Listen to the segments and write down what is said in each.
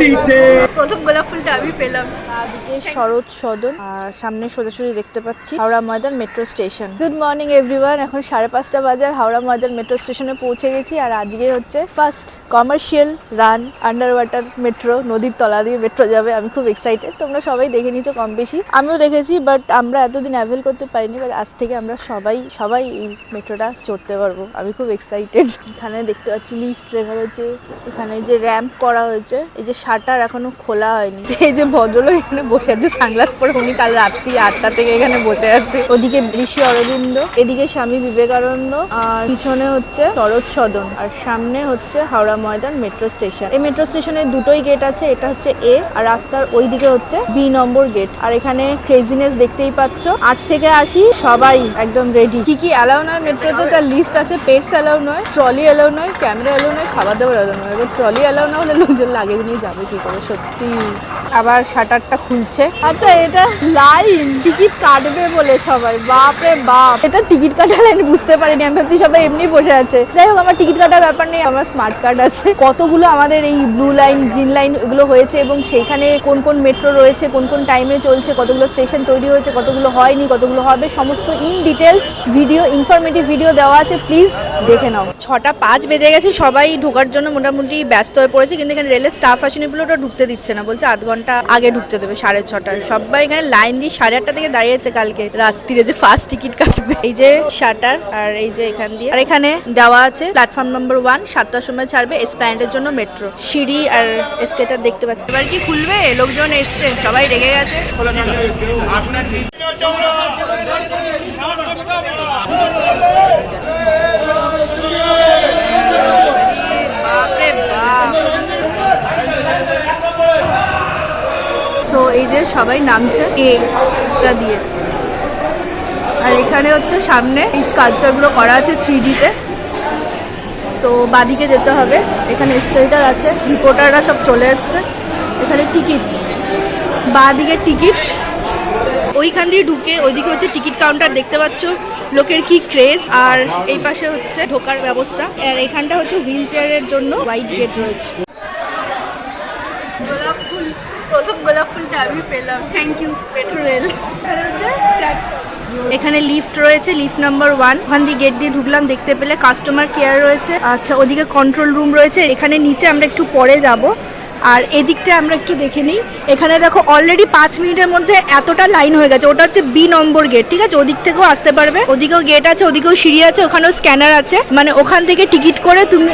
নিচে প্রথম গোলাপ ফুলটা আমি পেলাম। দিকে শরৎ সদন। সামনে সোজাসুজি দেখতে পাচ্ছি Howrah Maidan metro station. Good morning everyone এখন সাড়ে পাঁচটা বাজে আর হাওড়া ময়দান মেট্রো স্টেশনে পৌঁছে গেছি। আর আজকে হচ্ছে first commercial run underwater metro নদীর তলা দিয়ে মেট্রো যাবে। আমি খুব এক্সাইটেড তোমরা সবাই দেখে নিচ্ছ কম বেশি। আমিও দেখেছি বাট আমরা এতদিন অ্যাভেল করতে পারিনি বাট আজ থেকে আমরা সবাই সবাই এই মেট্রোটা চড়তে পারব। আমি খুব এক্সাইটেড এখানে দেখতে পাচ্ছি লিফট লেখা রয়েছে এখানে যে র্যাম্প করা হয়েছে, এই যে শাটার এখনও খোলা হয়নি। এই যে ভদ্রলোক এখানে বসে আছে, সানগ্লাস পরে উনি কাল রাত্রি আটটা থেকে এখানে বসে আছে। ওদিকে ঋষি অরবিন্দ, এদিকে স্বামী বিবেকানন্দ, আর পিছনে হচ্ছে শরৎ সদন, আর সামনে হচ্ছে হাওড়া ময়দান মেট্রো স্টেশন। এই মেট্রো স্টেশনে দুটোই গেট আছে, এটা হচ্ছে এ, আর রাস্তার ওই দিকে হচ্ছে বি নম্বর গেট। আর এখানে ক্রেজিনেস দেখতেই পাচ্ছ, আট থেকে আসি সবাই একদম রেডি কি কি অ্যালাউ নয় মেট্রোতে, তার লিস্ট আছে পেটস অ্যালাউ নয় ট্রলি অ্যালাউ নয় ক্যামেরা অ্যালাউ নয়, খাবার দাবার অ্যালাউ নয়। ট্রলি অ্যালাউ না হলে লোকজন লাগেজ নিয়ে যাবে কি করে, সত্যি। 嗯 আবার শাটারটা খুলছে। আচ্ছা এটা লাইন টিকিট কাটবে বলে সবাই বাপ রে বাপ। এটা টিকিট কাটার লাইন বুঝতে পারিনি আমি ভাবছি সবাই এমনি বসে আছে। যাই হোক আমার টিকিট কাটার ব্যাপার নেই আমার স্মার্ট কার্ড আছে। কতগুলো আমাদের এই ব্লু লাইন গ্রিন লাইন এগুলো হয়েছে এবং সেইখানে কোন কোন মেট্রো রয়েছে কোন কোন টাইমে চলছে কতগুলো স্টেশন তৈরি হয়েছে কতগুলো হয়নি কতগুলো হবে সমস্ত in details video informative video দেওয়া আছে প্লিজ দেখে নাও। ছটা পাঁচ বেজে গেছে সবাই ঢোকার জন্য মোটামুটি ব্যস্ত হয়ে পড়েছে কিন্তু এখানে রেলের স্টাফ আসেনি বলে ওটা ঢুকতে দিচ্ছে না বলছে আধ ঘণ্টা আগে ঢুকতে দেবে, সাড়ে ছটায় সবাই এখানে লাইন দিয়ে সাড়ে আটটা থেকে দাঁড়িয়েছে কালকে রাত্রিরে যে ফার্স্ট টিকিট কাটবে। এই যে শাটার আর এই যে এখান দিয়ে। আর এখানে দেওয়া আছে প্ল্যাটফর্ম নম্বর ওয়ান সাতটার সময় ছাড়বে এসপ্ল্যানেডের জন্য মেট্রো সিঁড়ি আর এসকেটার দেখতে পাচ্ছি। এবার কি খুলবে? লোকজন এসছে, সবাই রেগে গেছে। বাপরে বাপ সো এই যে সবাই নামছে এটা দিয়ে। আর এখানে হচ্ছে সামনে এই স্কাল্পচারগুলো করা আছে থ্রি ডিতে তো। বাদিকে যেতে হবে। এখানে স্কেলটার আছে রিপোর্টাররা সব চলে এসছে। এখানে টিকিটস বাদিকে টিকিটস ওইখান দিয়ে ঢুকে ওইদিকে হচ্ছে টিকিট কাউন্টার দেখতে পাচ্ছ। লোকের কি ক্রেজ আর এই পাশে হচ্ছে ঢোকার ব্যবস্থা। আর এখানটা হচ্ছে হুইল চেয়ারের জন্য হোয়াইট গেট রয়েছে গোলাপ ফুল প্রথম গোলাপ ফুলটা আমি পেলাম। থ্যাংক ইউ এখানে লিফট রয়েছে লিফট নাম্বার ওয়ান ওখান দিয়ে গেট দিয়ে ঢুকলাম, দেখতে পেলে কাস্টমার কেয়ার রয়েছে। আচ্ছা ওদিকে কন্ট্রোল রুম রয়েছে। এখানে নিচে আমরা একটু পরে যাব। আর এদিকটা আমরা একটু দেখে নিই। এখানে দেখো অলরেডি পাঁচ মিনিটের মধ্যে এতটা লাইন হয়ে গেছে। ওটা হচ্ছে বি নম্বর গেট ঠিক আছে? ওদিক থেকেও আসতে পারবে। ওদিকেও গেট আছে, ওদিকেও সিঁড়ি আছে, ওখানেও স্ক্যানার আছে। মানে ওখান থেকে টিকিট করে তুমি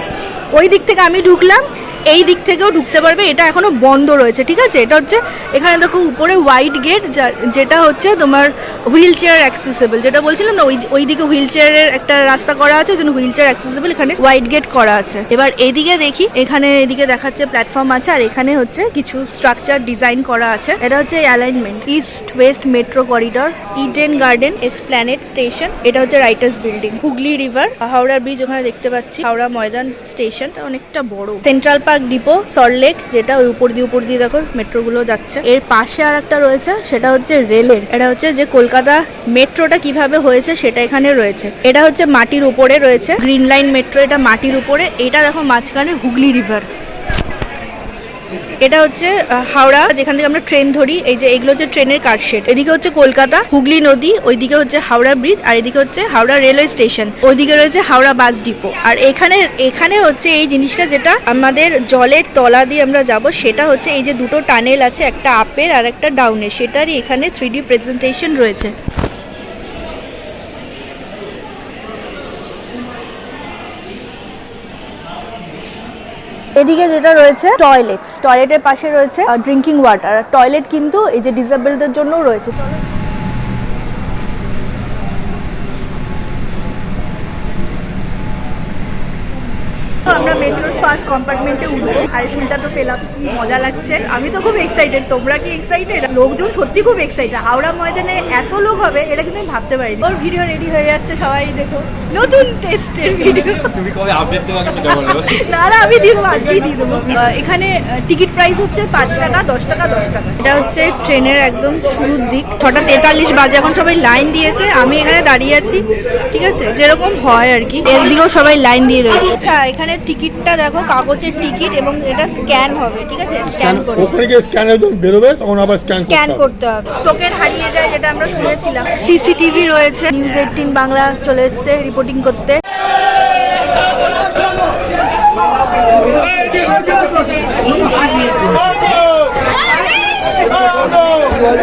ওই দিক থেকে আমি ঢুকলাম। এই দিক থেকেও ঢুকতে পারবে। এটা এখনও বন্ধ রয়েছে, ঠিক আছে? এটা হচ্ছে, এখানে দেখো উপরে হোয়াইট গেট যেটা হচ্ছে তোমার হুইল চেয়ার অ্যাক্সেসেবল যেটা বলছিলাম না, ওই ওই দিকে হুইল চেয়ারের একটা রাস্তা করা আছে, ওই জন্য হুইল চেয়ার অ্যাক্সেসেবল এখানে হোয়াইট গেট করা আছে। এবার এদিকে দেখি, এখানে এদিকে দেখাচ্ছে প্ল্যাটফর্ম আছে, আর এখানে হচ্ছে কিছু স্ট্রাকচার ডিজাইন করা আছে। এটা হচ্ছে alignment east west metro corridor Eden garden Esplanade station এটা হচ্ছে writers building Hooghly river Howrah bridge ওখানে দেখতে পাচ্ছি, হাওড়া ময়দান স্টেশন অনেকটা বড়। সেন্ট্রাল পার্ক ডিপো সল্টলেক যেটা ওই উপর দিয়ে উপর দিয়ে দেখো মেট্রো গুলো যাচ্ছে। এর পাশে আর একটা রয়েছে, সেটা হচ্ছে রেলের। এটা হচ্ছে যে কলকাতা মেট্রোটা কীভাবে হয়েছে সেটা এখানে রয়েছে। এটা হচ্ছে মাটির উপরে রয়েছে, গ্রিন লাইন মেট্রো, এটা মাটির উপরে। এটা দেখো মাঝখানে হুগলি রিভার। এটা হচ্ছে হাওড়া, যেখান থেকে আমরা ট্রেন ধরি। এই যে এগুলো হচ্ছে ট্রেনের কারশেড এদিকে হচ্ছে কলকাতা, হুগলি নদী, ওইদিকে হচ্ছে হাওড়া ব্রিজ, আর এদিকে হচ্ছে হাওড়া রেলওয়ে স্টেশন। ওইদিকে রয়েছে হাওড়া বাস ডিপো। আর এখানে এখানে হচ্ছে এই জিনিসটা যেটা আমাদের জলের তলা দিয়ে আমরা যাব, সেটা হচ্ছে এই যে দুটো টানেল আছে, একটা আপের আর একটা ডাউনের। সেটারই এখানে থ্রি ডি প্রেজেন্টেশন রয়েছে। এদিকে যেটা রয়েছে টয়লেট টয়লেটের পাশে রয়েছে ড্রিঙ্কিং ওয়াটার টয়লেট কিন্তু এই যে ডিসেবলদের জন্য রয়েছে চলো। আমরা মেট্রোর ফার্স্ট কম্পার্টমেন্টে উঠবো। আর ফুলটা তো পেলাম কি মজা লাগছে। আমি তো খুব এক্সাইটেড তোমরা কি এক্সাইটেড লোকজন সত্যি খুব এক্সাইটেড হাওড়া ময়দানে এত লোক হবে এটা কিন্তু আমি ভাবতে পারিনি। ওর ভিডিও রেডি হয়ে যাচ্ছে সবাই দেখো। নতুন টেস্টের ভিডিও তুমি কবে আপডেট দেবো সেটা বলো। না না আমি দিয়ে দেবো আজকেই দিয়ে দেবো। এখানে টিকিট প্রাইস হচ্ছে পাঁচ টাকা দশ টাকা দশ টাকা। এটা হচ্ছে ট্রেনের একদম শুরুর দিক। ছটা তেতাল্লিশ বাজে এখন সবাই লাইন দিয়েছে। আমি এখানে দাঁড়িয়ে আছি ঠিক আছে? যেরকম হয় আর কি। এর দিকেও সবাই লাইন দিয়ে রয়েছে। আচ্ছা এখানে টিকিটটা দেখো কাগজের টিকিট এবং এটা স্ক্যান হবে ঠিক আছে? স্ক্যান করে ওখানে গিয়ে স্ক্যানে যখন বেরোবে তখন আবার স্ক্যান স্ক্যান করতে হবে। টোকেন হারিয়ে যায় যেটা আমরা শুনেছিলাম। সিসিটিভি রয়েছে। নিউজ এইটিন বাংলা চলে এসছে রিপোর্টিং করতে। সিক্স ফিফটি নাইন গেট বন্ধ হয়েছে গেট বন্ধ বন্ধ হলো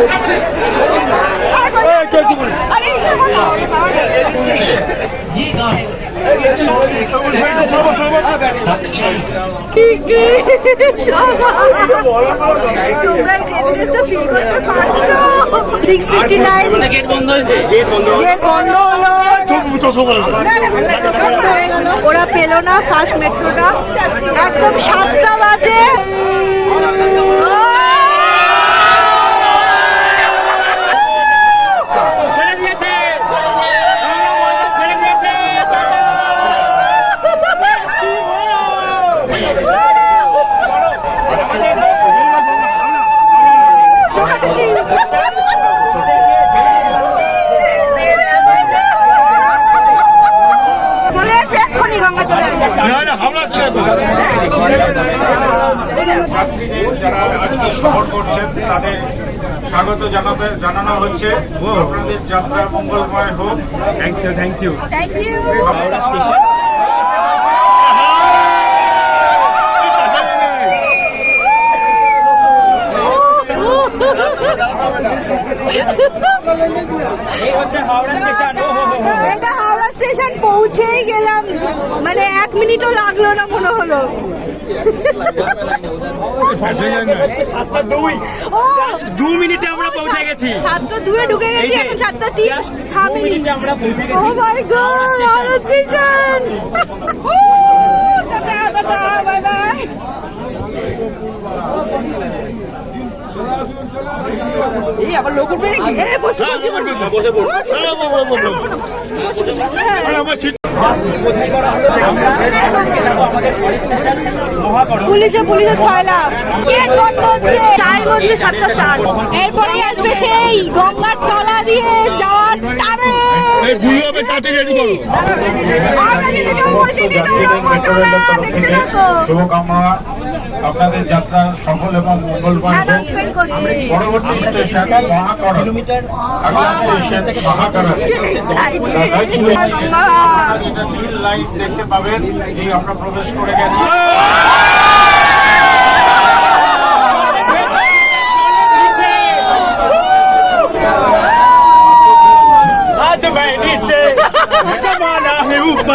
ওরা পেল না ফার্স্ট মেট্রোটা একদম সাতটা বাজে ছেড়ে দিয়েছে ছেড়ে দিয়েছে চলে আসবে এক্ষুনি গঙ্গা চলে আসবে হাওড়া স্টেশন যারা আজকে সফর করছেন তাদের স্বাগত জানাবে জানানো হচ্ছে। আপনাদের যাত্রা মঙ্গলময় হোক। থ্যাংক ইউ থ্যাংক ইউ এই হচ্ছে হাওড়া স্টেশন। হো। এটা হাওড়া স্টেশন পৌঁছেই গেলাম। মানে এক মিনিটও লাগল না মনে হলো। সাতটা দুই। দু মিনিটে আমরা পৌঁছে গেছি। সাতটা দুয়ে ঢুকে গেছি এখন সাতটা তিন মিনিটে আমরা পৌঁছে ও my god Howrah Howrah station tata tata bye bye এই আবার লোক উঠবে নাকি এ বসে বসে বসে বসে বসে এরপরেই আসবে সেই গঙ্গার তলা দিয়ে যাওয়ার টানে এই বুড়ি হবে তাতে রেডি করো। শুভকামনা আপনাদের যাত্রা সফল এবং করছি। পরবর্তী station Mahakaran station Mahakaran light দেখতে পাবেন এই আমরা প্রবেশ করে গেছি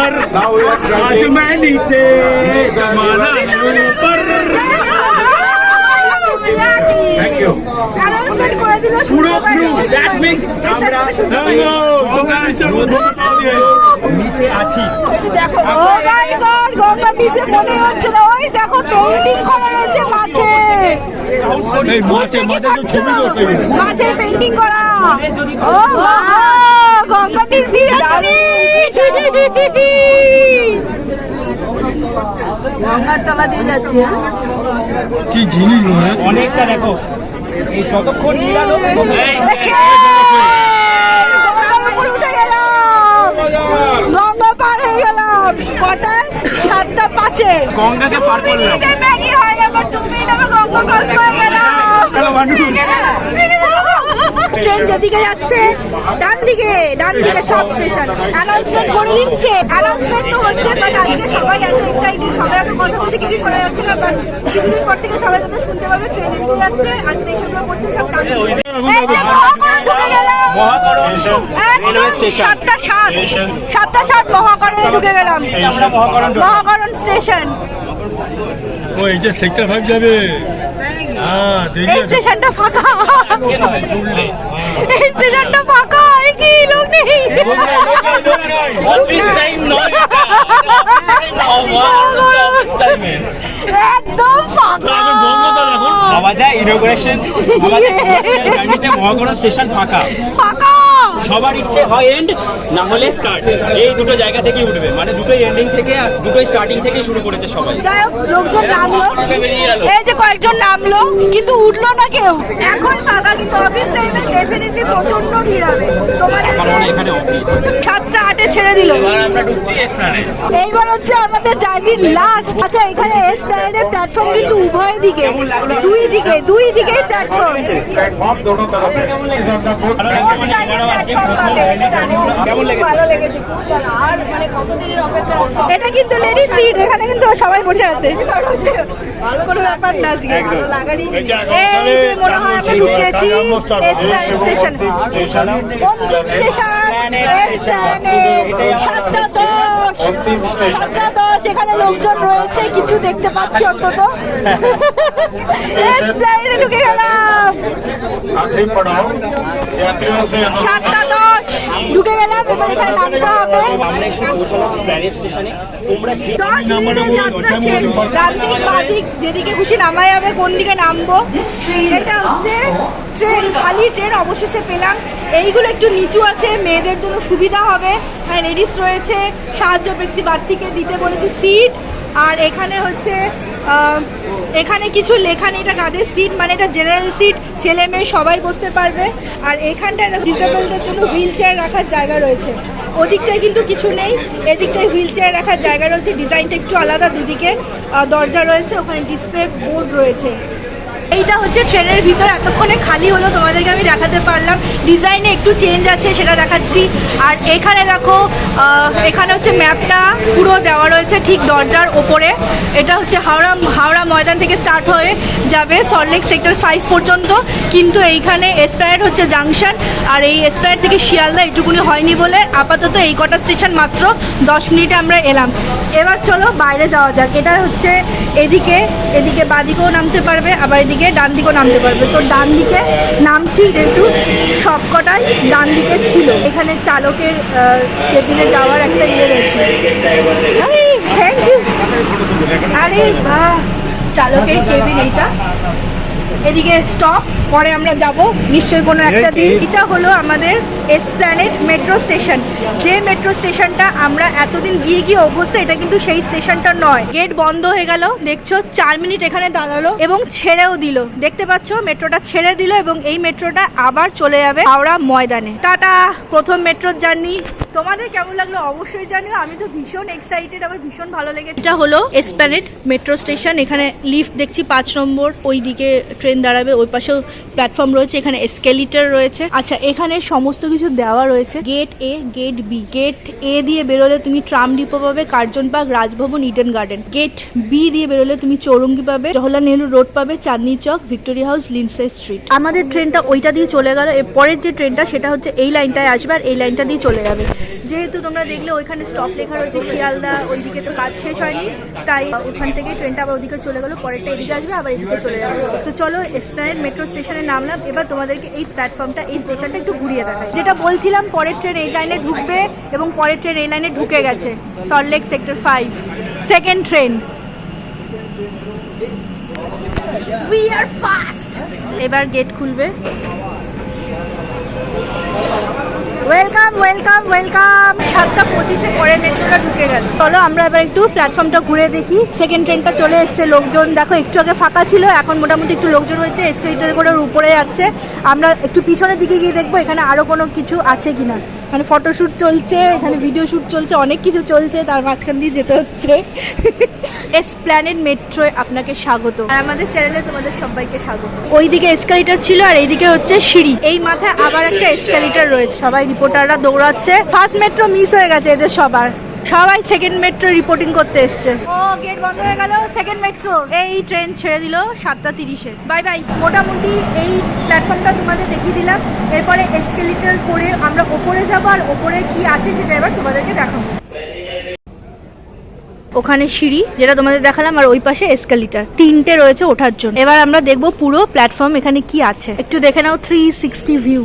है ऊपर Now we are आज driving. मैं नीचे जमाना Announcement করে দিল, পুরো শুনতে দ্যাট মিন্স আমরা নিচে আছি Oh my God, গঙ্গার নিচে মনে হচ্ছে না ওই দেখো পেন্টিং করা রয়েছে মাছে এই মাছে তো ছবি মাছের পেন্টিং করা ও মা নিচ দিয়ে যাচ্ছি গঙ্গার তলা দিয়ে যাচ্ছি কি জিনিস মানে অনেকটা দেখো এই যতক্ষণ গেলাম গঙ্গা পার হয়ে গেলাম। কটায় সাতটা পাঁচে। গঙ্গাকে পার করলাম। হয় দু গঙ্গা ক্রস হয়ে গেলাম। ট্রেন যেদিকে যাচ্ছে ডান দিকে ডান দিকে সব স্টেশন অ্যানাউন্সমেন্ট করে দিচ্ছে। অ্যানাউন্সমেন্ট তো হচ্ছে বাট আজকে সবাই এত এক্সাইটেড সবাই এত কথা বলছে কিছু শোনা যাচ্ছে না বাট কিছুদিন পর থেকে সবাই তোমরা শুনতে পাবে ট্রেন এদিকে যাচ্ছে আর স্টেশনগুলো পড়ছে সব ডান সাতটা সাত। সাতটা সাত মহাকরণে ঢুকে গেলাম। মহাকরণ মহাকরণ স্টেশন ও এই যে সেক্টর ফাইভ যাবে। হ্যাঁ স্টেশনটা ফাঁকা। স্টেশনটা ফাঁকা এই কি? লোক নেই। অফিস টাইম নয় একদম ফাঁকা। বন্ধ কর এখন। ভাবা যায় ইনোগ্রেশন স্টেশন ফাঁকা। ফাঁকা সবার ইচ্ছে হয় এন্ড না হলে স্টার্ট এই দুটো জায়গা থেকেই উঠবে। মানে দুটোই এন্ডিং থেকে আর দুটোই স্টার্টিং থেকে শুরু করেছে সবাই। যাই হোক লোকজন নামলো। এই যে কয়েকজন নামলো কিন্তু উঠল না কেউ। এখন ফাঁকা কিন্তু অফিস টাইমে ডেফিনেটলি প্রচণ্ড ভিড় হবে। তোমাদের এখানে অফিস সাতটা আটে ছেড়ে দিল। আমরা ঢুকছি এইবার হচ্ছে আমাদের জার্নির লাস্ট আচ্ছা এখানে এসপ্ল্যানেডের প্ল্যাটফর্ম কিন্তু উভয় দিকে দুই দিকে দুই দিকে প্ল্যাটফর্ম এটা কিন্তু লেডি সিট এখানে কিন্তু সবাই বসে আছে লোকজন রয়েছে কিছু দেখতে পাচ্ছি অন্তত ঢুকে গেলাম ঢুকে গেলাম এবার এখানে নামতে হবে আমরা এসে পৌঁছলাম প্যারেড স্টেশনে। তোমরা দশ মিনিটের যাত্রা শেষ। ডান দিক বাঁ দিক যেদিকে খুশি নামা যাবে কোন দিকে নামবো? এটা হচ্ছে ট্রেন খালি ট্রেন অবশেষে পেলাম। এইগুলো একটু নিচু আছে মেয়েদের জন্য সুবিধা হবে। হ্যাঁ লেডিস রয়েছে সাহায্য ব্যক্তি বাড়তিকে দিতে বলেছি। সিট আর এখানে হচ্ছে এখানে কিছু লেখা নেই, এটা কাদের সিট মানে এটা জেনারেল সিট ছেলে মেয়ে সবাই বসতে পারবে। আর এখানটায় ডিসেবলদের জন্য হুইল চেয়ার রাখার জায়গা রয়েছে। ওদিকটায় কিন্তু কিছু নেই, এদিকটায় হুইল চেয়ার রাখার জায়গা রয়েছে ডিজাইনটা একটু আলাদা দুদিকে দরজা রয়েছে, ওখানে ডিসপ্লে বোর্ড রয়েছে। এইটা হচ্ছে ট্রেনের ভিতর, এতক্ষণে খালি হলো, তোমাদেরকে আমি দেখাতে পারলাম। ডিজাইনে একটু চেঞ্জ আছে, সেটা দেখাচ্ছি। আর এখানে দেখো এখানে হচ্ছে ম্যাপটা পুরো দেওয়া রয়েছে ঠিক দরজার ওপরে। এটা হচ্ছে হাওড়া হাওড়া ময়দান থেকে স্টার্ট হয়ে যাবে সল্টলেক সেক্টর ফাইভ পর্যন্ত। কিন্তু এইখানে এসপ্ল্যানেড হচ্ছে জাংশন আর এই এসপ্ল্যানেড থেকে শিয়ালদা এটুকুনি হয়নি বলে আপাতত এই কটা স্টেশন মাত্র দশ মিনিটে আমরা এলাম। এবার চলো বাইরে যাওয়া যাক। এটা হচ্ছে এদিকে এদিকে বাদিকেও নামতে পারবে, আবার এদিকে ডান দিকেও নামতে পারবে। তো ডান দিকে নামছি যেহেতু সবকটাই ডান দিকে ছিল। এখানে চালকের কেবিনে যাওয়ার একটা ইয়ে রয়েছে। থ্যাংক ইউ আরে বা চালকের কেবিন এইটা। এদিকে স্টপ পরে আমরা যাব। নিশ্চয়ই কোনো একটা দিন। এটা হলো আমাদের এসপ্ল্যানেড মেট্রো স্টেশন যে মেট্রো স্টেশনটা আমরা এতদিন গিয়ে গিয়ে অভ্যস্ত, এটা কিন্তু সেই স্টেশনটা নয়। গেট বন্ধ হয়ে গেল, দেখছ, চার মিনিট এখানে দাঁড়াল এবং ছেড়েও দিল। দেখতে পাচ্ছ মেট্রোটা ছেড়ে দিল এবং এই মেট্রোটা আবার চলে যাবে হাওড়া ময়দানে। টাটা, প্রথম মেট্রোর জার্নি তোমাদের কেমন লাগল অবশ্যই জানিও। আমি তো ভীষণ এক্সাইটেড আমার ভীষণ ভালো লেগেছে। এটা হলো এসপ্ল্যানেড মেট্রো স্টেশন এখানে লিফট দেখছি পাঁচ নম্বর ওই দিকে ট্রেন দাঁড়াবে, ওই পাশেও প্ল্যাটফর্ম রয়েছে, এখানে এসকেলিটার রয়েছে। আচ্ছা এখানে সমস্ত কিছু দেওয়া রয়েছে। Gate A gate B gate A দিয়ে বেরোলে তুমি ট্রাম ডিপো পাবে, Curzon park Raj Bhavan Eden garden gate B দিয়ে বেরোলে তুমি চৌরঙ্গি পাবে, জওহরলাল নেহরু রোড পাবে, চাঁদনি চক ভিক্টোরিয়া হাউস লিন্সে স্ট্রিট আমাদের ট্রেনটা ওইটা দিয়ে চলে গেল। পরের যে ট্রেনটা সেটা হচ্ছে এই লাইনটায় আসবে আর এই লাইনটা দিয়ে চলে যাবে। যেহেতু তোমরা দেখলে ওইখানে স্টপ লেখা রয়েছে, শিয়ালদা ওইদিকে তো কাজ শেষ হয়নি, তাই ওখান থেকে ট্রেনটা আবার ওদিকে চলে গেলো, পরেরটা এদিকে আসবে, আবার এদিকে চলে যাবে। তো চলো এসপ্ল্যানেড মেট্রো স্টেশনে নামলাম। এবার তোমাদেরকে এই প্ল্যাটফর্মটা এই স্টেশনটা একটু ঘুরিয়ে দেখাই। যেটা বলছিলাম পরের ট্রেন এই লাইনে ঢুকবে এবং পরের ট্রেন এই লাইনে ঢুকে গেছে। Saltlake sector five second train we are fast এবার গেট খুলবে। ওয়েলকাম ওয়েলকাম ওয়েলকাম সাতটা পঁচিশে পরে মেট্রোটা ঢুকে গেছে। চলো আমরা এবার একটু প্ল্যাটফর্মটা ঘুরে দেখি। সেকেন্ড ট্রেনটা চলে এসছে লোকজন দেখো একটু আগে ফাঁকা ছিল এখন মোটামুটি একটু লোকজন হয়েছে এসকেলেটার করে উপরে যাচ্ছে। আমরা একটু পিছনের দিকে গিয়ে দেখব এখানে আরও কোনো কিছু আছে কিনা। এখানে ফটোশ্যুট চলছে এখানে ভিডিও শ্যুট চলছে অনেক কিছু চলছে তার মাঝখান দিয়ে যেতে হচ্ছে। এসপ্ল্যানেড মেট্রোয় আপনাকে স্বাগত। আর আমাদের চ্যানেলে তোমাদের সবাইকে স্বাগত। ওইদিকে এসকালেটার ছিল আর এইদিকে হচ্ছে সিঁড়ি। এই মাথায় আবার একটা এসকালেটার রয়েছে সবাই রিপোর্টাররা দৌড়াচ্ছে। ফার্স্ট মেট্রো মিস হয়ে গেছে এদের সবার। সবাই সেকেন্ড মেট্রো রিপোর্টিং করতে এসছে। ও গেট বন্ধ হয়ে গেল সেকেন্ড মেট্রো এই ট্রেন ছেড়ে দিল সাতটা তিরিশে। বাই বাই মোটামুটি এই প্ল্যাটফর্মটা তোমাদের দেখিয়ে দিলাম। এরপরে এসকেলেটার করে আমরা ওপরে যাব আর ওপরে কি আছে সেটা এবার তোমাদেরকে দেখাবো। ওখানে সিঁড়ি যেটা তোমাদের দেখালাম আর ওই পাশে এসকালিটার তিনটে রয়েছে ওঠার জন্য। এবার আমরা দেখব পুরো প্ল্যাটফর্ম এখানে কি আছে। একটু দেখে নাও থ্রি সিক্সটি ভিউ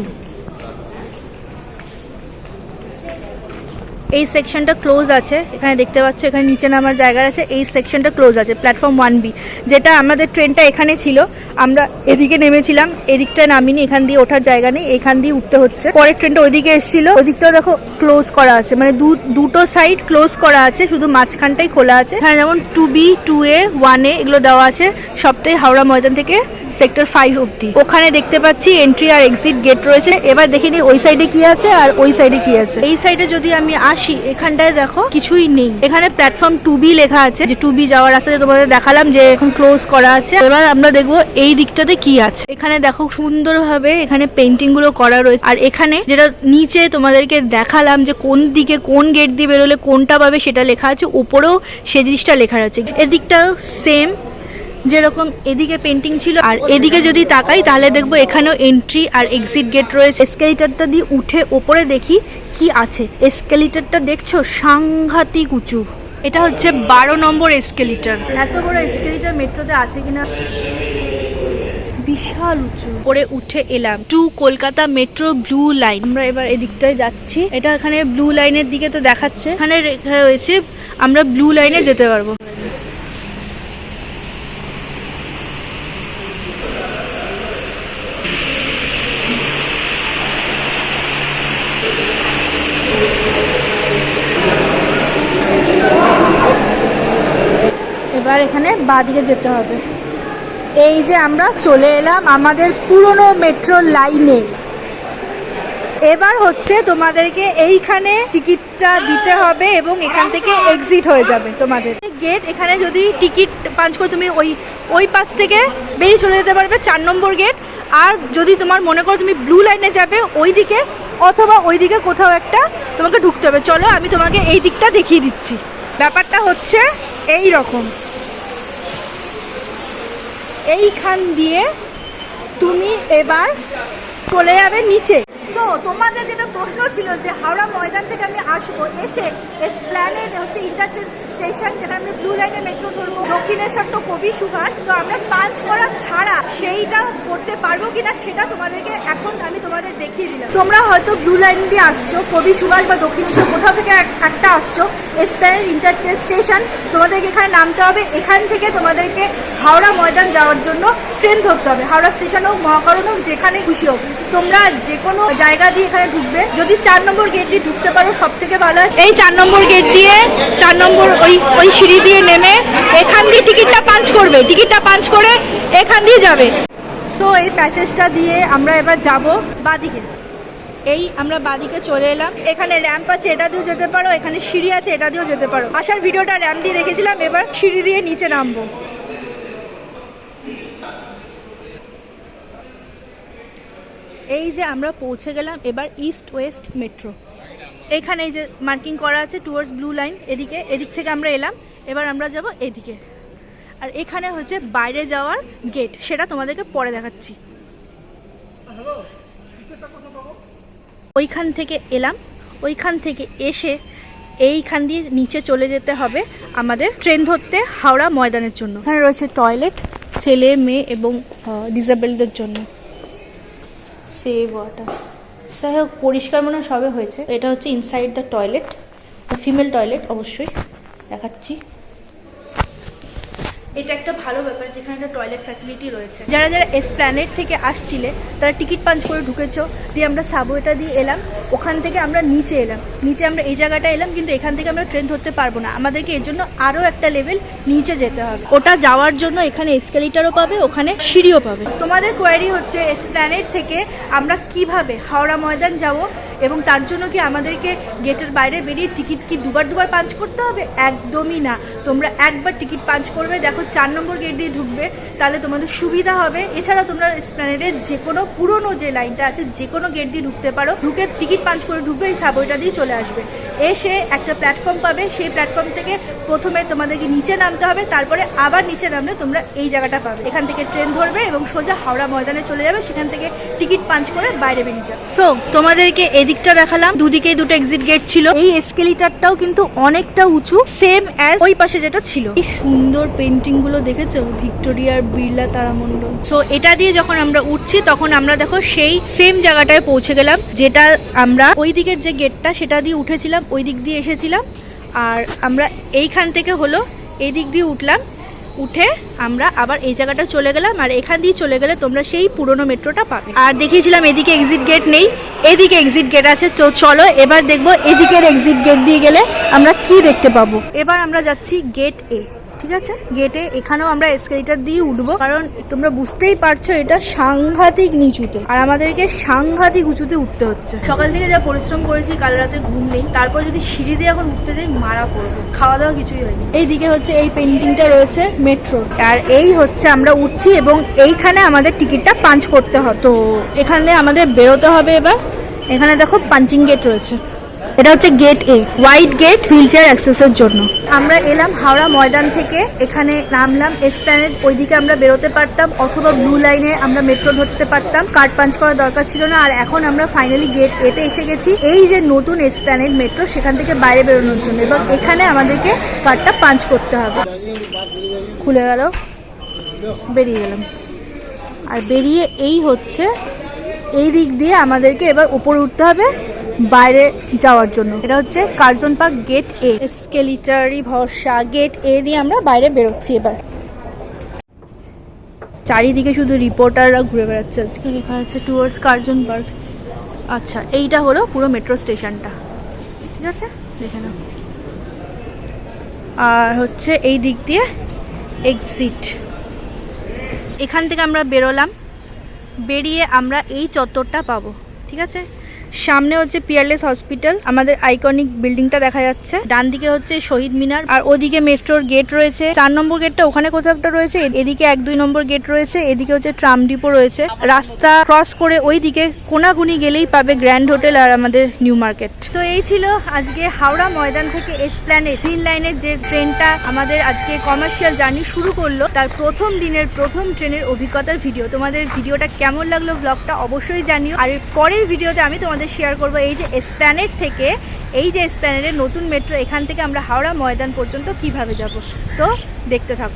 এই সেকশনটা ক্লোজ আছে। এখানে দেখতে পাচ্ছ, এখানে নিচে নামার জায়গা আছে। এই সেকশনটা ক্লোজ আছে প্ল্যাটফর্ম ওয়ান বি যেটা আমাদের ট্রেনটা এখানে ছিল। আমরা এদিকে নেমেছিলাম, এদিকটা নামিনি, এখান দিয়ে ওঠার জায়গা নেই, এখান দিয়ে উঠতে হচ্ছে। পরের ট্রেনটা ওইদিকে এসেছিল ওদিকটাও দেখো ক্লোজ করা আছে। মানে দুটো সাইড ক্লোজ করা আছে, শুধু মাঝখানটাই খোলা আছে। এখানে যেমন two B two A one A এগুলো দেওয়া আছে। সবটাই হাওড়া ময়দান থেকে সেক্টর ফাইভ অব্দি ওখানে দেখতে পাচ্ছি এন্ট্রি আর এক্সিট গেট রয়েছে। এবার দেখে দেখিনি ওই সাইডে কি আছে আর ওই সাইডে কি আছে। এই সাইডে যদি আমি আসি, এখানটায় দেখো কিছুই নেই। এখানে প্ল্যাটফর্ম টু বি লেখা আছে, যে টু বি যাওয়ার রাস্তা তোমাদের দেখালাম যে এখন ক্লোজ করা আছে। এবার আমরা দেখব এই দিকটাতে কি আছে। এখানে দেখো সুন্দরভাবে এখানে পেন্টিংগুলো করা রয়েছে। আর এখানে যেটা নিচে তোমাদেরকে দেখালাম যে কোন দিকে কোন গেট দিয়ে বেরোলে কোনটা পাবে সেটা লেখা আছে। উপরেও সে জিনিসটা লেখা আছে এদিকটাও সেম যেরকম এদিকে পেন্টিং ছিল আর এদিকে যদি তাকাই, তাহলে দেখব এখানেও এন্ট্রি আর এক্সিট গেট রয়েছে। এসকেলিটারটা দিয়ে উঠে ওপরে দেখি কি আছে। এসকেলিটারটা দেখছ? সাংঘাতিক উঁচু। এটা হচ্ছে বারো নম্বর এসকেলিটার এত বড় এসকেলিটার মেট্রোতে আছে কিনা? বিশাল উঁচু। পরে উঠে এলাম। To Kolkata metro blue line. আমরা এবার এদিকটায় যাচ্ছি। এটা এখানে ব্লু লাইনের দিকে তো দেখাচ্ছে। এখানে রয়েছে, আমরা ব্লু লাইনে যেতে পারব। বাদিকে যেতে হবে। এই যে আমরা চলে এলাম আমাদের পুরনো মেট্রো লাইনে। এবার হচ্ছে তোমাদেরকে এইখানে টিকিটটা দিতে হবে এবং এখান থেকে এক্সিট হয়ে যাবে তোমাদের। গেট এখানে যদি টিকিট পাঞ্চ করে তুমি ওই ওই পাশ থেকে বেরিয়ে চলে যেতে পারবে চার নম্বর গেট আর যদি তোমার মনে করো তুমি ব্লু লাইনে যাবে ওই দিকে অথবা ওই দিকে কোথাও একটা, তোমাকে ঢুকতে হবে। চলো আমি তোমাকে এই দিকটা দেখিয়ে দিচ্ছি। ব্যাপারটা হচ্ছে এই রকম এইখান দিয়ে তুমি এবার চলে যাবে নিচে। সো তোমাদের যেটা প্রশ্ন ছিল যে হাওড়া ময়দান থেকে আমি আসব, এসে এসপ্ল্যানেড হচ্ছে ইন্টারচেঞ্জ স্টেশন, যেটা আমি ব্লু লাইনে মেট্রো ধরবো, দক্ষিণেশ্বর তো কবি সুভাষ। তো আমরা পাঁচ করা ছাড়া সেইটা করতে পারব কিনা সেটা তোমাদেরকে এখন আমি তোমাদের দেখিয়ে তোমরা হয়তো ব্লু লাইন দিয়ে আসছো, কবি সুভাষ বা দক্ষিণেশ্বর কোথাও থেকে একটা আসছো? এসপ্ল্যানেড ইন্টারচেঞ্জ স্টেশন তোমাদেরকে এখানে নামতে হবে। এখান থেকে তোমাদেরকে হাওড়া ময়দান যাওয়ার জন্য ট্রেন ধরতে হবে। হাওড়া স্টেশন হোক, মহাকরণ হোক যেখানে খুশি হোক। তোমরা যে কোনো জায়গা দিয়ে এখানে ঢুকবে। যদি চার নম্বর গেট দিয়ে ঢুকতে পারো সব থেকে ভালো হয়। এই চার নম্বর গেট দিয়ে, চার নম্বর ওই ওই সিঁড়ি দিয়ে নেমে এখান দিয়ে টিকিটটা পাঞ্চ করবে। টিকিটটা পাঞ্চ করে এখান দিয়ে যাবে। সো এই প্যাসেজটা দিয়ে আমরা এবার যাব বাদিকে। এই আমরা বাদিকে চলে এলাম। এখানে র্যাম্প আছে, এটা দিয়েও যেতে পারো। এখানে সিঁড়ি আছে, এটা দিয়েও যেতে পারো। আসার ভিডিওটা র্যাম্প দিয়ে দেখেছিলাম, এবার সিঁড়ি দিয়ে নিচে নামবো। এই যে আমরা পৌঁছে গেলাম, এবার ইস্ট ওয়েস্ট মেট্রো এখানে এই যে মার্কিং করা আছে টুয়ার্ডস ব্লু লাইন এদিকে, এদিক থেকে আমরা এলাম। এবার আমরা যাব এদিকে। আর এখানে হচ্ছে বাইরে যাওয়ার গেট সেটা তোমাদেরকে পরে দেখাচ্ছি। ওইখান থেকে এলাম, ওইখান থেকে এসে এইখান দিয়ে নিচে চলে যেতে হবে আমাদের ট্রেন ধরতে হাওড়া ময়দানের জন্য। এখানে রয়েছে টয়লেট ছেলে, মেয়ে এবং ডিসেবলদের জন্য। সেভ ওয়াটার যাই হোক, পরিষ্কার মনে সবে হয়েছে। এটা হচ্ছে inside the toilet female toilet অবশ্যই দেখাচ্ছি। এটা একটা ভালো ব্যাপার যেখানে একটা টয়লেট ফ্যাসিলিটি রয়েছে। যারা যারা এসপ্ল্যানেট থেকে আসছিলে, তারা টিকিট পাঞ্চ করে ঢুকেছো, দিয়ে আমরা সাবওয়েটা দিয়ে এলাম, ওখান থেকে আমরা নিচে এলাম। নিচে আমরা এই জায়গাটা এলাম, কিন্তু এখান থেকে আমরা ট্রেন ধরতে পারব না। আমাদেরকে এর জন্য আরও একটা লেভেল নিচে যেতে হবে। ওটা যাওয়ার জন্য এখানে এসকেলিটারও পাবে, ওখানে সিঁড়িও পাবে। তোমাদের কোয়ারি হচ্ছে এসপ্ল্যানেট থেকে আমরা কীভাবে হাওড়া ময়দান যাব, এবং তার জন্য কি আমাদেরকে গেটের বাইরে বেরিয়ে টিকিট কি দুবার দুবার পাঞ্চ করতে হবে? একদমই না। তোমরা একবার টিকিট পাঞ্চ করবে। দেখো, চার নম্বর গেট দিয়ে ঢুকবে, তাহলে তোমাদের সুবিধা হবে। এছাড়া তোমরা স্প্ল্যানেডের যে কোনো পুরনো যে লাইনটা আছে যে কোনো গেট দিয়ে ঢুকতে পারো। ঢুকে টিকিট পাঞ্চ করে ঢুকবে, এই সাবওয়েটা দিয়ে চলে আসবে। এসে একটা প্ল্যাটফর্ম পাবে। সেই প্ল্যাটফর্ম থেকে প্রথমে তোমাদেরকে নিচে নামতে হবে, তারপরে আবার নিচে নামলে তোমরা এই জায়গাটা পাবে। এখান থেকে ট্রেন ধরবে এবং সোজা হাওড়া ময়দানে চলে যাবে। সেখান থেকে টিকিট পাঞ্চ করে বাইরে বেরিয়ে যাবে। সো তোমাদেরকে এদিকটা দেখালাম। দুদিকেই দুটো এক্সিট গেট ছিল। এই এসকেলিটারটাও কিন্তু অনেকটা উঁচু সেম অ্যাজ ওই পাশে পাশে যেটা ছিল। এই সুন্দর পেন্টিংগুলো দেখেছ? ভিক্টোরিয়ার বিড়লা তারামণ্ডল। সো এটা দিয়ে যখন আমরা উঠছি, তখন আমরা দেখো সেই সেম জায়গাটায় পৌঁছে গেলাম, যেটা আমরা ওই দিকের যে গেটটা সেটা দিয়ে উঠেছিলাম, ওই দিক দিয়ে এসেছিলাম। আর আমরা এইখান থেকে হলো এই দিক দিয়ে উঠলাম। উঠে আমরা আবার এই জায়গাটা চলে গেলাম, আর এখান দিয়ে চলে গেলে তোমরা সেই পুরনো মেট্রোটা পাবে। আর দেখিয়েছিলাম এদিকে এক্সিট গেট নেই, এদিকে এক্সিট গেট আছে, তো চলো এবার দেখব এদিকের এক্সিট গেট দিয়ে গেলে আমরা কি দেখতে পাবো। এবার আমরা যাচ্ছি গেট এ ঠিক আছে? গেটে এখানেও আমরা এসকেলেটার দিয়ে উঠবো। কারণ তোমরা বুঝতেই পারছ, এটা সাংঘাতিক নিচুতে। আর আমাদেরকে সাংঘাতিক উঁচুতে উঠতে হচ্ছে। সকাল থেকে যা পরিশ্রম করেছি, কাল রাতে ঘুম নেই। তারপর যদি সিঁড়ি দিয়ে এখন উঠতে যাই, মারা পড়ব। খাওয়া দাওয়া কিছুই হয়নি। এইদিকে হচ্ছে এই পেন্টিংটা রয়েছে মেট্রো আর এই হচ্ছে আমরা উঠছি এবং এইখানে আমাদের টিকিটটা পাঞ্চ করতে হবে। তো এখানে আমাদের বেরোতে হবে এবার। এখানে দেখো পাঞ্চিং গেট রয়েছে। এটা হচ্ছে gate A white gate wheelchair অ্যাক্সেসের জন্য। আমরা এলাম হাওড়া ময়দান থেকে, এখানে নামলাম এসপ্ল্যানেড ওইদিকে আমরা বেরোতে পারতাম, অথবা ব্লু লাইনে আমরা মেট্রো ধরতে পারতাম। কার্ড পাঞ্চ করার দরকার ছিল না, আর এখন আমরা ফাইনালি গেট এতে এসে গেছি। এই যে নতুন এসপ্ল্যানেড মেট্রো সেখান থেকে বাইরে বেরোনোর জন্য, এবং এখানে আমাদেরকে কার্ডটা পাঞ্চ করতে হবে। খুলে গেল। বেরিয়ে গেলাম। আর বেরিয়ে এই হচ্ছে, এই দিক দিয়ে আমাদেরকে এবার উপরে উঠতে হবে। বাইরে যাওয়ার জন্য। এটা হচ্ছে কার্জন পার্ক গেট এ। স্কেলিটারি ভরসা। গেট এ দিয়ে আমরা বাইরে বেরোচ্ছি এবার। চারিদিকে শুধু রিপোর্টাররা ঘুরে বেড়াচ্ছে আজকে। লেখা আছে টুয়ার্ডস কার্জন পার্ক। আচ্ছা এইটা হলো পুরো মেট্রো স্টেশনটা ঠিক আছে? দেখে নাও। আর হচ্ছে এই দিক দিয়ে এক্সিট এখান থেকে আমরা বেরোলাম। বেরিয়ে আমরা এই চত্বরটা পাবো। ঠিক আছে? সামনে হচ্ছে পিয়ারলেস হসপিটাল আমাদের আইকনিক বিল্ডিংটা দেখা যাচ্ছে। ডান দিকে হচ্ছে শহীদ মিনার, আর ওদিকে মেট্রোর গেট রয়েছে। চার নম্বর গেটটা ওখানে কোথাও একটা রয়েছে এদিকে এক দুই নম্বর গেট রয়েছে, এদিকে হচ্ছে ট্রাম ডিপো রয়েছে। রাস্তা ক্রস করে ওই দিকে কোনাগুনি গেলেই পাবে গ্র্যান্ড হোটেল আর আমাদের নিউ মার্কেট তো এই ছিল আজকে হাওড়া ময়দান থেকে এসপ্ল্যানেড গ্রিন লাইনের যে ট্রেনটা আমাদের আজকে কমার্শিয়াল জার্নি শুরু করল, তার প্রথম দিনের প্রথম ট্রেনের অভিজ্ঞতার ভিডিও তোমাদের ভিডিওটা কেমন লাগল ব্লগটা অবশ্যই জানিও। আর পরের ভিডিওতে আমি তোমাদের শেয়ার করব। এই যে এসপ্ল্যানেড থেকে, এই যে এসপ্ল্যানেডের নতুন মেট্রো এখান থেকে আমরা হাওড়া ময়দান পর্যন্ত কীভাবে যাব? তো দেখতে থাকো।